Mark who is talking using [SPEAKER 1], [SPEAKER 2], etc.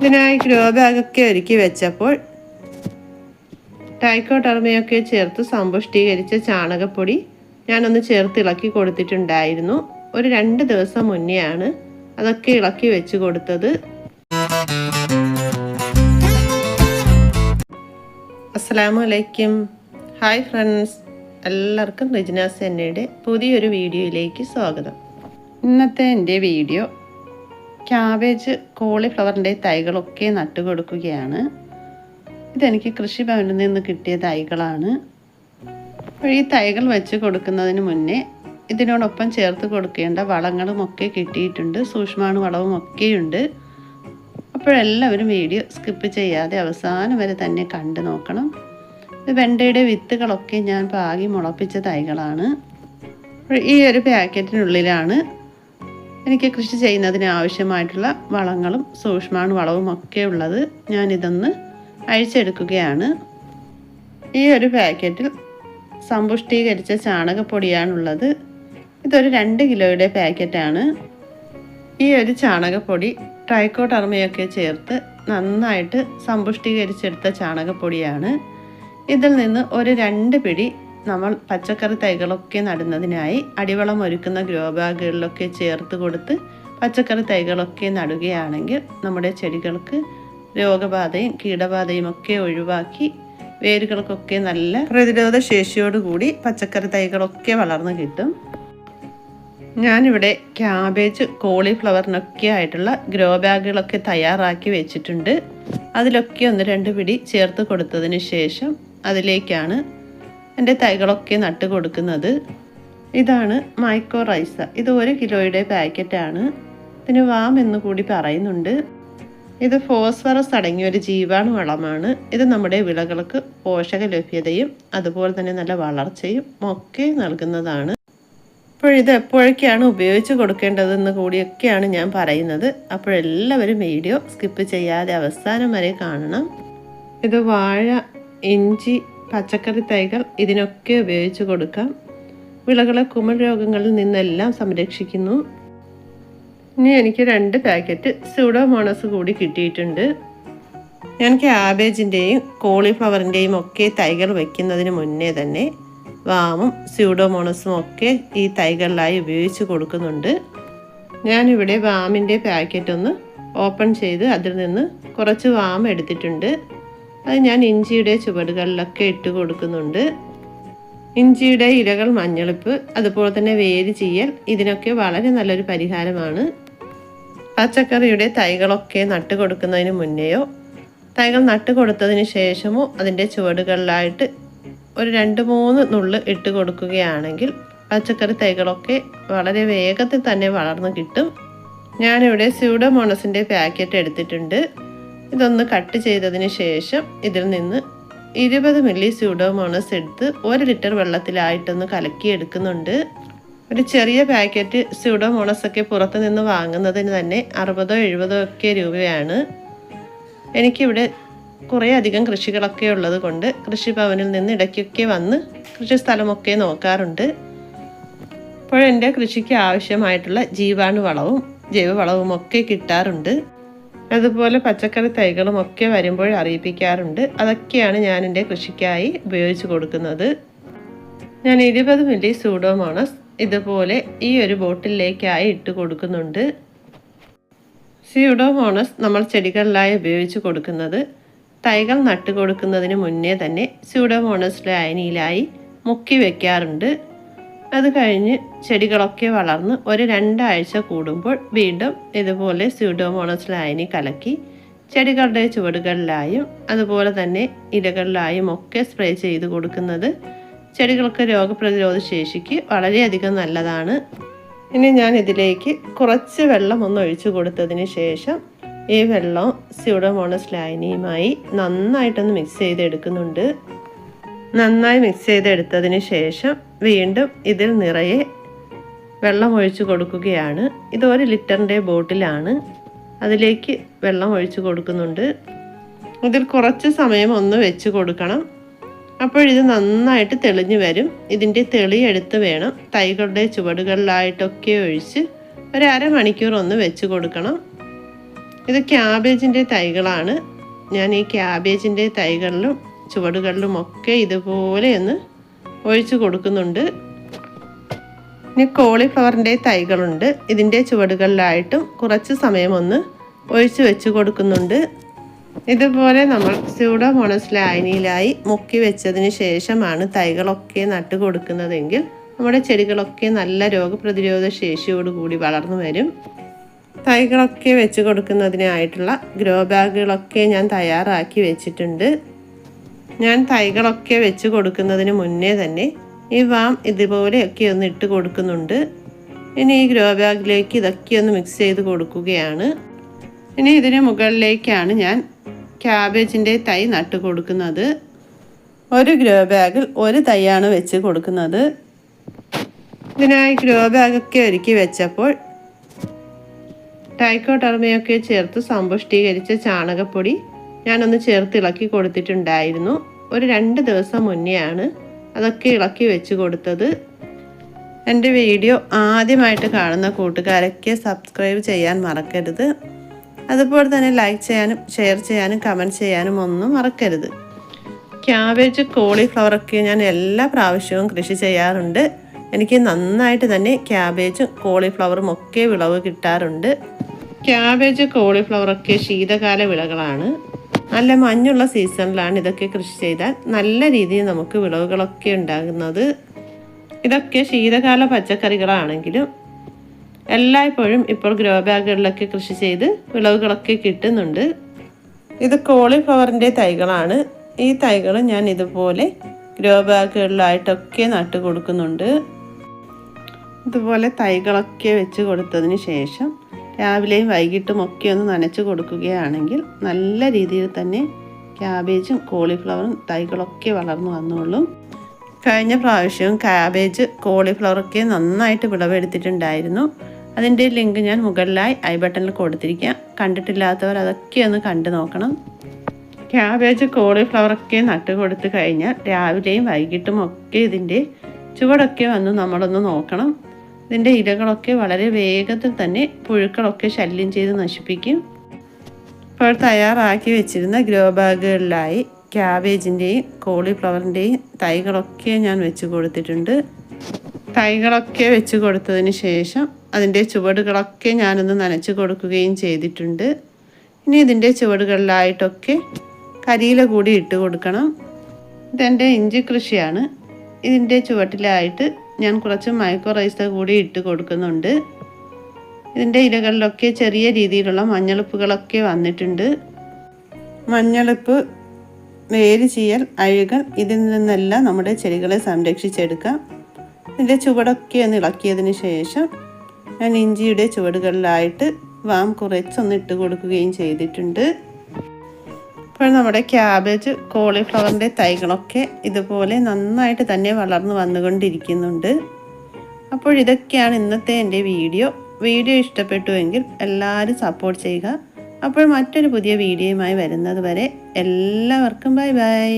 [SPEAKER 1] ഇതിനായി ഗ്രോ ബാഗൊക്കെ ഒരുക്കി വെച്ചപ്പോൾ ടൈക്കോ ടർമയൊക്കെ ചേർത്ത് സമ്പുഷ്ടീകരിച്ച ചാണകപ്പൊടി ഞാനൊന്ന് ചേർത്ത് ഇളക്കി കൊടുത്തിട്ടുണ്ടായിരുന്നു. ഒരു രണ്ട് ദിവസം മുന്നെയാണ് അതൊക്കെ ഇളക്കി വെച്ച് കൊടുത്തത്. അസ്സലാമു അലൈക്കും ഹായ് ഫ്രണ്ട്സ് എല്ലാവർക്കും റിജിനാസ് എന്നയുടെ പുതിയൊരു വീഡിയോയിലേക്ക് സ്വാഗതം. ഇന്നത്തെ എന്റെ വീഡിയോ ക്യാബേജ് കോളിഫ്ലവറിന്റെ തൈകളൊക്കെ നട്ടു കൊടുക്കുകയാണ്. ഇതെനിക്ക് കൃഷിഭവനിൽ നിന്ന് കിട്ടിയ തൈകളാണ്. അപ്പോൾ ഈ തൈകൾ വെച്ച് കൊടുക്കുന്നതിന് മുന്നേ ഇതിനോടൊപ്പം ചേർത്ത് കൊടുക്കേണ്ട വളങ്ങളും ഒക്കെ കിട്ടിയിട്ടുണ്ട്. സൂക്ഷ്മാണു വളവും ഒക്കെയുണ്ട് അപ്പോഴെല്ലാവരും വീഡിയോ സ്കിപ്പ് ചെയ്യാതെ അവസാനം വരെ തന്നെ കണ്ടു നോക്കണം. ഇത് വെണ്ടയുടെ വിത്തുകളൊക്കെ ഞാൻ പാകി മുളപ്പിച്ച തൈകളാണ്. ഈ ഒരു പാക്കറ്റിനുള്ളിലാണ് എനിക്ക് കൃഷി ചെയ്യുന്നതിന് ആവശ്യമായിട്ടുള്ള വളങ്ങളും സൂക്ഷ്മാണു വളവും ഒക്കെ ഉള്ളത് ഞാനിതൊന്ന് അഴിച്ചെടുക്കുകയാണ്. ഈ ഒരു പാക്കറ്റിൽ സമ്പുഷ്ടീകരിച്ച ചാണകപ്പൊടിയാണുള്ളത്. ഇതൊരു രണ്ട് കിലോയുടെ പാക്കറ്റാണ്. ഈ ഒരു ചാണകപ്പൊടി ട്രൈക്കോട്ടർമയൊക്കെ ചേർത്ത് നന്നായിട്ട് സമ്പുഷ്ടീകരിച്ചെടുത്ത ചാണകപ്പൊടിയാണ്. ഇതിൽ നിന്ന് ഒരു രണ്ട് പിടി നമ്മൾ പച്ചക്കറി തൈകളൊക്കെ നടുന്നതിനായി അടിവളം ഒരുക്കുന്ന ഗ്രോ ബാഗുകളിലൊക്കെ ചേർത്ത് കൊടുത്ത് പച്ചക്കറി തൈകളൊക്കെ നടുകയാണെങ്കിൽ നമ്മുടെ ചെടികൾക്ക് രോഗബാധയും കീടബാധയും ഒക്കെ ഒഴിവാക്കി വേരുകൾക്കൊക്കെ നല്ല പ്രതിരോധ ശേഷിയോടുകൂടി പച്ചക്കറി തൈകളൊക്കെ വളർന്നു കിട്ടും. ഞാനിവിടെ ക്യാബേജ് കോളിഫ്ലവറിനൊക്കെ ആയിട്ടുള്ള ഗ്രോ ബാഗുകളൊക്കെ തയ്യാറാക്കി വെച്ചിട്ടുണ്ട്. അതിലൊക്കെ ഒന്ന് രണ്ട് പിടി ചേർത്ത് കൊടുത്തതിന് ശേഷം അതിലേക്കാണ് എന്റെ തൈകളൊക്കെ നട്ട് കൊടുക്കുന്നത് ഇതാണ് മൈക്കോ റൈസ. ഇത് ഒരു കിലോയുടെ പാക്കറ്റാണ്. ഇതിന് വാം എന്ന് കൂടി പറയുന്നുണ്ട്. ഇത് ഫോസ്ഫറസ് അടങ്ങിയ ഒരു ജീവാണു വളമാണ്. ഇത് നമ്മുടെ വിളകൾക്ക് പോഷക ലഭ്യതയും അതുപോലെ തന്നെ നല്ല വളർച്ചയും ഒക്കെ നൽകുന്നതാണ്. അപ്പോൾ ഇത് എപ്പോഴൊക്കെയാണ് ഉപയോഗിച്ച് കൊടുക്കേണ്ടതെന്ന് കൂടിയൊക്കെയാണ് ഞാൻ പറയുന്നത്. അപ്പോഴെല്ലാവരും വീഡിയോ സ്കിപ്പ് ചെയ്യാതെ അവസാനം വരെ കാണണം. ഇത് വാഴ ഇഞ്ചി പച്ചക്കറി തൈകൾ ഇതിനൊക്കെ ഉപയോഗിച്ച് കൊടുക്കാം. വിളകളെ കുമൽ രോഗങ്ങളിൽ നിന്നെല്ലാം സംരക്ഷിക്കുന്നു. ഇനി എനിക്ക് രണ്ട് പാക്കറ്റ് സ്യൂഡോമോണസ് കൂടി കിട്ടിയിട്ടുണ്ട്. ഞാൻ ക്യാബേജിന്റെയും കോളിഫ്ലവറിന്റെയും ഒക്കെ തൈകൾ വയ്ക്കുന്നതിന് മുന്നേ തന്നെ വാമും സ്യൂഡോമോണസും ഒക്കെ ഈ തൈകളിലായി ഉപയോഗിച്ച് കൊടുക്കുന്നുണ്ട്. ഞാനിവിടെ വാമിന്റെ പാക്കറ്റ് ഒന്ന് ഓപ്പൺ ചെയ്ത് അതിൽ നിന്ന് കുറച്ച് വാം എടുത്തിട്ടുണ്ട്. അത് ഞാൻ ഇഞ്ചിയുടെ ചുവടുകളിലൊക്കെ ഇട്ട് കൊടുക്കുന്നുണ്ട്. ഇഞ്ചിയുടെ ഇലകൾ മഞ്ഞളിപ്പ് അതുപോലെ തന്നെ വേര് ചെയ്യൽ ഇതിനൊക്കെ വളരെ നല്ലൊരു പരിഹാരമാണ്. പച്ചക്കറിയുടെ തൈകളൊക്കെ നട്ട് കൊടുക്കുന്നതിന് മുന്നെയോ തൈകൾ നട്ട് കൊടുത്തതിന് ശേഷമോ അതിന്റെ ചുവടുകളിലായിട്ട് ഒരു രണ്ട് മൂന്ന് നുള്ള് ഇട്ട് കൊടുക്കുകയാണെങ്കിൽ പച്ചക്കറി തൈകളൊക്കെ വളരെ വേഗത്തിൽ തന്നെ വളർന്നു കിട്ടും. ഞാനിവിടെ സ്യൂഡോമോണസിന്റെ പാക്കറ്റ് എടുത്തിട്ടുണ്ട്. ഇതൊന്ന് കട്ട് ചെയ്തതിന് ശേഷം ഇതിൽ നിന്ന് ഇരുപത് മില്ലി സ്യൂഡോമോണസ് എടുത്ത് ഒരു ലിറ്റർ വെള്ളത്തിലായിട്ടൊന്ന് കലക്കി എടുക്കുന്നുണ്ട്. ഒരു ചെറിയ പാക്കറ്റ് സ്യൂഡോമോണസ് ഒക്കെ പുറത്തു നിന്ന് വാങ്ങുന്നതിന് തന്നെ അറുപതോ എഴുപതോ ഒക്കെ രൂപയാണ്. എനിക്കിവിടെ കുറേ അധികം കൃഷികളൊക്കെ ഉള്ളത് കൊണ്ട് കൃഷിഭവനിൽ നിന്ന് ഇടയ്ക്കൊക്കെ വന്ന് കൃഷി സ്ഥലമൊക്കെ നോക്കാറുണ്ട്. അപ്പോൾ എന്റെ കൃഷിക്ക് ആവശ്യമായിട്ടുള്ള ജീവാണു വളവും ജൈവവളവും ഒക്കെ കിട്ടാറുണ്ട്. അതുപോലെ പച്ചക്കറി തൈകളും ഒക്കെ വരുമ്പോൾ അറിയിപ്പിക്കാറുണ്ട്. അതൊക്കെയാണ് ഞാൻ എന്റെ കൃഷിക്കായി ഉപയോഗിച്ച് കൊടുക്കുന്നത്. ഞാൻ ഇരുപത് മില്ലി സൂഡോമോണസ് ഇതുപോലെ ഈ ഒരു ബോട്ടിലേക്കായി ഇട്ട് കൊടുക്കുന്നുണ്ട്. സ്യൂഡോമോണസ് നമ്മൾ ചെടികളിലായി ഉപയോഗിച്ച് കൊടുക്കുന്നത് തൈകൾ നട്ടു കൊടുക്കുന്നതിന് മുന്നേ തന്നെ സ്യൂഡോമോണസ് ലായനിയിലായി മുക്കി വെക്കാറുണ്ട്. അത് കഴിഞ്ഞ് ചെടികളൊക്കെ വളർന്ന് ഒരു രണ്ടാഴ്ച കൂടുമ്പോൾ വീണ്ടും ഇതുപോലെ സ്യൂഡോമോണസ് ലായനി കലക്കി ചെടികളുടെ ചുവടുകളിലായും അതുപോലെ തന്നെ ഇലകളിലായും ഒക്കെ സ്പ്രേ ചെയ്ത് കൊടുക്കുന്നത് ചെടികൾക്ക് രോഗപ്രതിരോധ ശേഷിക്ക് വളരെയധികം നല്ലതാണ്. ഇനി ഞാൻ ഇതിലേക്ക് കുറച്ച് വെള്ളം ഒന്ന് ഒഴിച്ചു കൊടുത്തതിന് ശേഷം ഈ വെള്ളം സ്യൂഡോമോണസ് ലായനിയുമായി നന്നായിട്ടൊന്ന് മിക്സ് ചെയ്തെടുക്കുന്നുണ്ട്. നന്നായി മിക്സ് ചെയ്തെടുത്തതിന് ശേഷം വീണ്ടും ഇതിൽ നിറയെ വെള്ളം ഒഴിച്ചു കൊടുക്കുകയാണ്. ഇത് ഒരു ലിറ്ററിന്റെ ബോട്ടിലാണ്. അതിലേക്ക് വെള്ളം ഒഴിച്ചു കൊടുക്കുന്നുണ്ട്. ഇതിൽ കുറച്ച് സമയം ഒന്ന് വെച്ച് കൊടുക്കണം. അപ്പോഴിത് നന്നായിട്ട് തെളിഞ്ഞു വരും. ഇതിന്റെ തെളി എടുത്ത് വേണം തൈകളുടെ ചുവടുകളിലായിട്ടൊക്കെ ഒഴിച്ച് ഒരു അരമണിക്കൂർ ഒന്ന് വെച്ച് കൊടുക്കണം. ഇത് ക്യാബേജിന്റെ തൈകളാണ്. ഞാൻ ഈ ക്യാബേജിന്റെ തൈകളിലും ചുവടുകളിലും ഒക്കെ ഇതുപോലെ ഒന്ന് ഒഴിച്ചു കൊടുക്കുന്നുണ്ട്. ഇനി കോളിഫ്ലവറിന്റെ തൈകളുണ്ട്. ഇതിന്റെ ചുവടുകളിലായിട്ടും കുറച്ച് സമയം ഒന്ന് ഒഴിച്ചു വെച്ച് കൊടുക്കുന്നുണ്ട്. ഇതുപോലെ നമ്മൾ സ്യൂഡോമോണസ് ലായനിയിലായി മുക്കി വെച്ചതിന് ശേഷമാണ് തൈകളൊക്കെ നട്ട് കൊടുക്കുന്നതെങ്കിൽ നമ്മുടെ ചെടികളൊക്കെ നല്ല രോഗപ്രതിരോധ ശേഷിയോടുകൂടി വളർന്നു വരും. തൈകളൊക്കെ വെച്ച് കൊടുക്കുന്നതിനായിട്ടുള്ള ഗ്രോ ബാഗുകളൊക്കെ ഞാൻ തയ്യാറാക്കി വെച്ചിട്ടുണ്ട്. ഞാൻ തൈകളൊക്കെ വെച്ച് കൊടുക്കുന്നതിന് മുന്നേ തന്നെ ഈ വാം ഇതുപോലെയൊക്കെ ഒന്ന് ഇട്ട് കൊടുക്കുന്നുണ്ട്. ഇനി ഈ ഗ്രോ ബാഗിലേക്ക് ഇതൊക്കെ ഒന്ന് മിക്സ് ചെയ്ത് കൊടുക്കുകയാണ്. ഇനി ഇതിന് മുകളിലേക്കാണ് ഞാൻ ക്യാബേജിന്റെ തൈ നട്ട് കൊടുക്കുന്നത്. ഒരു ഗ്രോ ബാഗിൽ ഒരു തൈയാണ് വെച്ച് കൊടുക്കുന്നത്. ഇതിനായി ഗ്രോ ബാഗൊക്കെ ഒരുക്കി വെച്ചപ്പോൾ ടൈക്കോട്ടർമയൊക്കെ ചേർത്ത് സമ്പുഷ്ടീകരിച്ച ചാണകപ്പൊടി ഞാനൊന്ന് ചേർത്ത് ഇളക്കി കൊടുത്തിട്ടുണ്ടായിരുന്നു. ഒരു രണ്ട് ദിവസം മുന്നെയാണ് അതൊക്കെ ഇളക്കി വെച്ച് കൊടുത്തത്. എന്റെ വീഡിയോ ആദ്യമായിട്ട് കാണുന്ന കൂട്ടുകാരൊക്കെ സബ്സ്ക്രൈബ് ചെയ്യാൻ മറക്കരുത്. അതുപോലെ തന്നെ ലൈക്ക് ചെയ്യാനും ഷെയർ ചെയ്യാനും കമന്റ് ചെയ്യാനും ഒന്നും മറക്കരുത്. ക്യാബേജ് കോളിഫ്ലവറൊക്കെ ഞാൻ എല്ലാ പ്രാവശ്യവും കൃഷി ചെയ്യാറുണ്ട്. എനിക്ക് നന്നായിട്ട് തന്നെ ക്യാബേജും കോളിഫ്ലവറും ഒക്കെ വിളവ് കിട്ടാറുണ്ട്. ക്യാബേജ് കോളിഫ്ലവറൊക്കെ ശീതകാല വിളകളാണ്. നല്ല മഞ്ഞുള്ള സീസണിലാണ് ഇതൊക്കെ കൃഷി ചെയ്താൽ നല്ല രീതിയിൽ നമുക്ക് വിളവുകളൊക്കെ ഉണ്ടാകുന്നത്. ഇതൊക്കെ ശീതകാല പച്ചക്കറികളാണെങ്കിലും എല്ലായ്പ്പോഴും ഇപ്പോൾ ഗ്രോ ബാഗുകളിലൊക്കെ കൃഷി ചെയ്ത് വിളവുകളൊക്കെ കിട്ടുന്നുണ്ട്. ഇത് കോളിഫ്ലവറിന്റെ തൈകളാണ്. ഈ തൈകൾ ഞാൻ ഇതുപോലെ ഗ്രോ ബാഗുകളിലായിട്ടൊക്കെ നട്ടു കൊടുക്കുന്നുണ്ട് ഇതുപോലെ തൈകളൊക്കെ വെച്ച് കൊടുത്തതിന് ശേഷം രാവിലെയും വൈകിട്ടും ഒക്കെ ഒന്ന് നനച്ച് കൊടുക്കുകയാണെങ്കിൽ നല്ല രീതിയിൽ തന്നെ ക്യാബേജും കോളിഫ്ലവറും തൈകളൊക്കെ വളർന്നു വന്നോളും. കഴിഞ്ഞ പ്രാവശ്യവും ക്യാബേജ് കോളിഫ്ലവറൊക്കെ നന്നായിട്ട് വിളവെടുത്തിട്ടുണ്ടായിരുന്നു. അതിന്റെ ലിങ്ക് ഞാൻ മുകളിലായി ഐ ബട്ടണിൽ കൊടുത്തിരിക്കാം. കണ്ടിട്ടില്ലാത്തവർ അതൊക്കെ ഒന്ന് കണ്ടു നോക്കണം. ക്യാബേജ് കോളിഫ്ലവറൊക്കെ നട്ട് കൊടുത്തു കഴിഞ്ഞാൽ രാവിലെയും വൈകിട്ടും ഒക്കെ ഇതിന്റെ ചുവടൊക്കെ വന്ന് നമ്മളൊന്ന് നോക്കണം. ഇതിന്റെ ഇലകളൊക്കെ വളരെ വേഗത്തിൽ തന്നെ പുഴുക്കളൊക്കെ ശല്യം ചെയ്ത് നശിപ്പിക്കും. ഇപ്പോൾ തയ്യാറാക്കി വെച്ചിരുന്ന ഗ്രോ ബാഗുകളിലായി ക്യാബേജിന്റെയും കോളിഫ്ലവറിന്റെയും തൈകളൊക്കെ ഞാൻ വെച്ച് കൊടുത്തിട്ടുണ്ട്. തൈകളൊക്കെ വെച്ച് കൊടുത്തതിന് ശേഷം അതിന്റെ ചുവടുകളൊക്കെ ഞാനൊന്ന് നനച്ച് കൊടുക്കുകയും ചെയ്തിട്ടുണ്ട്. ഇനി ഇതിന്റെ ചുവടുകളിലായിട്ടൊക്കെ കരിയില കൂടി ഇട്ട് കൊടുക്കണം. ഇതെന്റെ ഇഞ്ചി കൃഷിയാണ്. ഇതിന്റെ ചുവട്ടിലായിട്ട് ഞാൻ കുറച്ച് മൈക്രോ കൂടി ഇട്ട് കൊടുക്കുന്നുണ്ട്. ഇതിന്റെ ഇലകളിലൊക്കെ ചെറിയ രീതിയിലുള്ള മഞ്ഞളിപ്പുകളൊക്കെ വന്നിട്ടുണ്ട്. മഞ്ഞളിപ്പ് വേര് ചെയ്യൽ അഴുകൽ ഇതിൽ നിന്നെല്ലാം നമ്മുടെ ചെടികളെ സംരക്ഷിച്ചെടുക്കാം. ഇതിന്റെ ചുവടൊക്കെ ഒന്ന് ഇളക്കിയതിന് ശേഷം ഞാൻ ഇഞ്ചിയുടെ ചുവടുകളിലായിട്ട് വാം കുറച്ചൊന്ന് ഇട്ട് കൊടുക്കുകയും ചെയ്തിട്ടുണ്ട്. ഇപ്പോൾ നമ്മുടെ ക്യാബേജ് കോളിഫ്ലവറിന്റെ തൈകളൊക്കെ ഇതുപോലെ നന്നായിട്ട് തന്നെ വളർന്നു വന്നുകൊണ്ടിരിക്കുന്നുണ്ട്. അപ്പോൾ ഇതൊക്കെയാണ് ഇന്നത്തെ എന്റെ വീഡിയോ. വീഡിയോ ഇഷ്ടപ്പെട്ടുവെങ്കിൽ എല്ലാവരും സപ്പോർട്ട് ചെയ്യുക. അപ്പോൾ മറ്റൊരു പുതിയ വീഡിയോയുമായി വരുന്നത് വരെ എല്ലാവർക്കും ബൈ ബൈ.